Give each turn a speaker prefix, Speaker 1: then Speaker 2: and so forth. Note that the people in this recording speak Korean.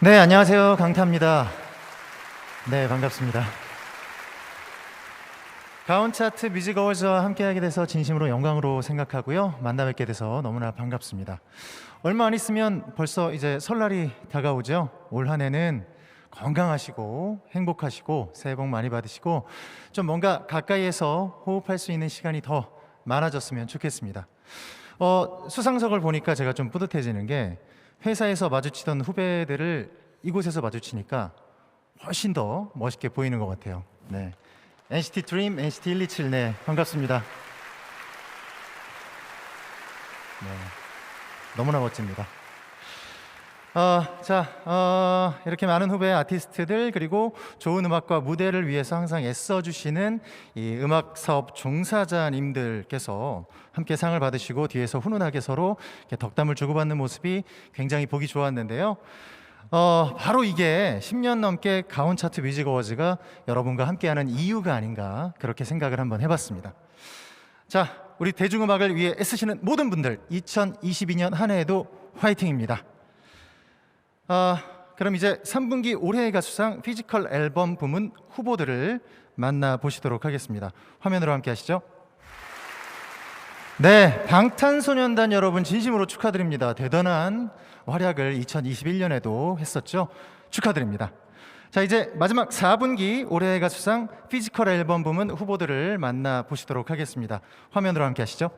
Speaker 1: 네, 안녕하세요. 강타입니다. 네, 반갑습니다. 가온 차트 뮤직 어워즈와 함께하게 돼서 진심으로 영광으로 생각하고요. 만나 뵙게 돼서 너무나 반갑습니다. 얼마 안 있으면 벌써 이제 설날이 다가오죠. 올 한 해는 건강하시고 행복하시고 새해 복 많이 받으시고 좀 뭔가 가까이에서 호흡할 수 있는 시간이 더 많아졌으면 좋겠습니다. 어, 수상석을 보니까 제가 좀 뿌듯해지는 게 회사에서 마주치던 후배들을 이곳에서 마주치니까 훨씬 더 멋있게 보이는 것 같아요. 네. NCT 드림, NCT 127, 네, 반갑습니다. 네, 너무나 멋집니다. 어, 자, 어, 이렇게 많은 후배 아티스트들 그리고 좋은 음악과 무대를 위해서 항상 애써주시는 이 음악 사업 종사자님들께서 함께 상을 받으시고 뒤에서 훈훈하게 서로 덕담을 주고받는 모습이 굉장히 보기 좋았는데요. 어, 바로 이게 10년 넘게 가온 차트 뮤직 어워즈가 여러분과 함께하는 이유가 아닌가 그렇게 생각을 한번 해봤습니다. 자, 우리 대중음악을 위해 애쓰시는 모든 분들 2022년 한 해에도 화이팅입니다. 아, 그럼 이제 3분기 올해의 가수상 피지컬 앨범 부문 후보들을 만나 보시도록 하겠습니다. 화면으로 함께 하시죠. 네, 방탄소년단 여러분 진심으로 축하드립니다. 대단한 활약을 2021년에도 했었죠. 축하드립니다. 자, 이제 마지막 4분기 올해의 가수상 피지컬 앨범 부문 후보들을 만나 보시도록 하겠습니다. 화면으로 함께 하시죠.